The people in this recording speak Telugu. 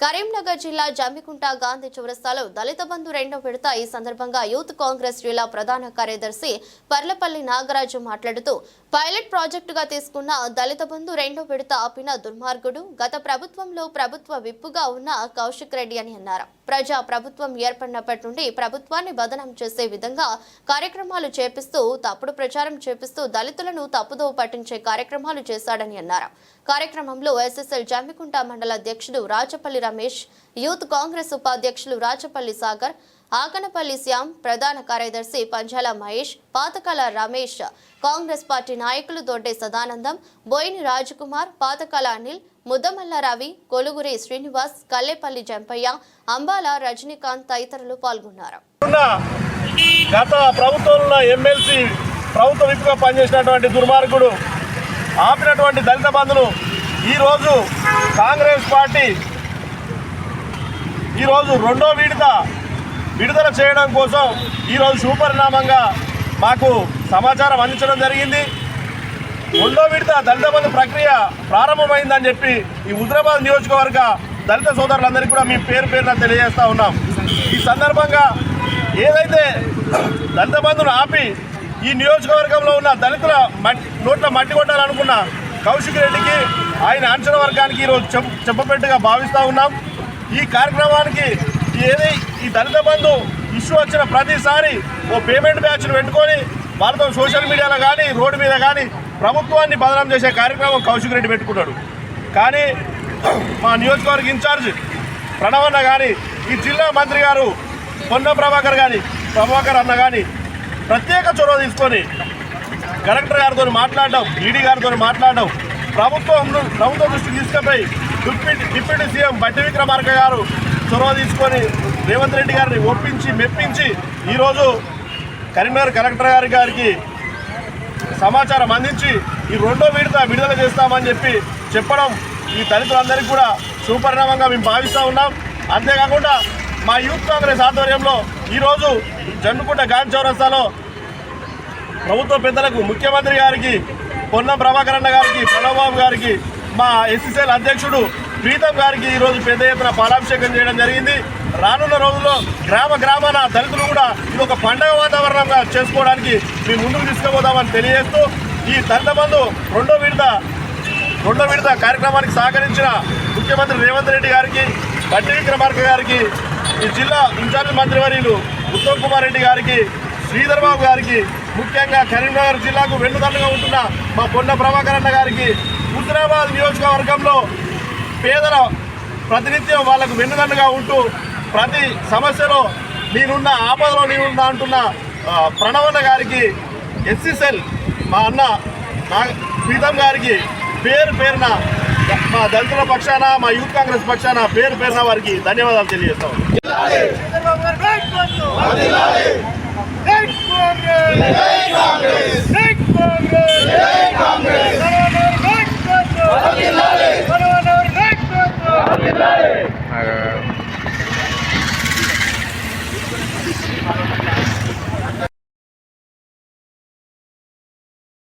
కరీంనగర్ జిల్లా జమ్మికుంట గాంధీ చౌరస్తాలో దళిత బంధు రెండో విడత ఈ సందర్భంగా యూత్ కాంగ్రెస్ జిల్లా ప్రధాన కార్యదర్శి పర్లపల్లి నాగరాజు మాట్లాడుతూ పైలట్ ప్రాజెక్టుగా తీసుకున్న దళిత బంధు రెండో విడత ఆపిన దుర్మార్గుడు గత ప్రభుత్వంలో ప్రభుత్వ విప్పుగా ఉన్న కౌశిక్ రెడ్డి అని అన్నారు. ప్రజా ప్రభుత్వం ఏర్పడినప్పటి నుండి ప్రభుత్వాన్ని బదనం చేసే విధంగా కార్యక్రమాలు చేపిస్తూ తప్పుడు ప్రచారం చేపిస్తూ దళితులను తప్పుదోవ పట్టించే కార్యక్రమాలు చేశాడని అన్నారు. కార్యక్రమంలో ఎస్ఎస్ఎల్ జమ్మికుంట మండల అధ్యక్షుడు రాచపల్లి రమేష్ యూత్ కాంగ్రెస్ ఉపాధ్యక్షులు రాచపల్లి సాగర్ ఆకనపల్లి శ్యామ్ ప్రధాన కార్యదర్శి పంజాల మహేష్ పాతకాల రమేష్ కాంగ్రెస్ పార్టీ నాయకులు దొడ్డే సదానందం బోయిని రాజకుమార్ పాతకాల అనిల్ ముద్దమల్ల రవి కొలుగురి శ్రీనివాస్ కల్లేపల్లి జంపయ్య అంబాల రజనీకాంత్ తదితరులు పాల్గొన్నారు. గత ప్రభుత్వంలో ఎమ్మెల్సీ ప్రభుత్వ విప్పుగా పనిచేసినటువంటి దుర్మార్గుడు ఆపినటువంటి దళిత బంధులు ఈరోజు కాంగ్రెస్ పార్టీ ఈరోజు రెండో విడత విడుదల చేయడం కోసం ఈరోజు శుభపరిణామంగా మాకు సమాచారం అందించడం జరిగింది. రెండో విడత దళిత బంధు ప్రక్రియ ప్రారంభమైందని చెప్పి ఈ హుజరాబాద్ నియోజకవర్గ దళిత సోదరులందరికీ కూడా మీ పేరు పేరున తెలియజేస్తూ ఉన్నాం. ఈ సందర్భంగా ఏదైతే దళిత బంధును ఆపి ఈ నియోజకవర్గంలో ఉన్న దళితుల మట్టి నోట్ల మట్టి కొట్టాలనుకున్న కౌశిక్ రెడ్డికి ఆయన అంచన వర్గానికి ఈరోజు చెప్ప చెప్పపెట్టుగా భావిస్తూ ఉన్నాం. ఈ కార్యక్రమానికి ఏది ఈ దళిత బంధు ఇష్యూ వచ్చిన ప్రతిసారి ఓ పేమెంట్ బ్యాచ్ను పెట్టుకొని వాళ్ళతో సోషల్ మీడియాలో కానీ రోడ్డు మీద కానీ ప్రభుత్వాన్ని బదనాం చేసే కార్యక్రమం కౌశిక్ రెడ్డి పెట్టుకున్నాడు కానీ మా నియోజకవర్గ ఇన్ఛార్జ్ ప్రణవన్న కానీ ఈ జిల్లా మంత్రి గారు పొన్న ప్రభాకర్ కానీ ప్రభాకర్ అన్న కానీ ప్రత్యేక చొరవ తీసుకొని కలెక్టర్ గారితో మాట్లాడడం ఈడీ గారితో మాట్లాడడం ప్రభుత్వం ప్రభుత్వ దృష్టికి తీసుకుపోయి డిప్యూటీ డిప్యూటీ సీఎం బట్టి విక్రమార్క గారు చొరవ తీసుకొని రేవంత్ రెడ్డి గారిని ఒప్పించి మెప్పించి ఈరోజు కరీంనగర్ కలెక్టర్ గారి గారికి సమాచారం అందించి ఈ రెండో విడత విడుదల చేస్తామని చెప్పి చెప్పడం ఈ దళితులందరికీ కూడా సుపరిణామంగా మేము భావిస్తూ ఉన్నాం. అంతేకాకుండా మా యూత్ కాంగ్రెస్ ఆధ్వర్యంలో ఈరోజు జమ్మికుంట గాంధీ చౌరస్తాలో ప్రభుత్వ పెద్దలకు ముఖ్యమంత్రి గారికి పొన్నం ప్రభాకర్ అన్న గారికి ప్రణవబాబు గారికి మా ఎస్సీసీఎల్ అధ్యక్షుడు ప్రీతం గారికి ఈరోజు పెద్ద ఎత్తున పాలాభిషేకం చేయడం జరిగింది. రానున్న రోజుల్లో గ్రామ గ్రామాన దళితులు కూడా ఇది ఒక పండగ వాతావరణంగా చేసుకోవడానికి మేము ముందుకు తీసుకుపోదామని తెలియజేస్తూ ఈ దళిత బంధు రెండో విడత రెండో విడత కార్యక్రమానికి సహకరించిన ముఖ్యమంత్రి రేవంత్ రెడ్డి గారికి బట్టి విక్రమార్క గారికి ఈ జిల్లా ఇన్ఛార్జ్ మంత్రివర్యులు ఉత్తమ్ కుమార్ రెడ్డి గారికి శ్రీధర్ బాబు గారికి ముఖ్యంగా కరీంనగర్ జిల్లాకు వెన్నుదండగా ఉంటున్న మా పొన్న ప్రభాకర్ అన్న గారికి హుజరాబాద్ నియోజకవర్గంలో పేదల ప్రతినిత్యం వాళ్ళకు వెన్నుదండగా ఉంటూ ప్రతి సమస్యలో నేనున్న ఆపదలో నేనున్నా అంటున్న ప్రణవన్న గారికి ఎస్సీసెల్ మా అన్న నా ప్రీతం గారికి పేరు పేరున మా దళితుల పక్షాన మా యూత్ కాంగ్రెస్ పక్షాన పేరు పేరున వారికి ధన్యవాదాలు తెలియజేస్తాం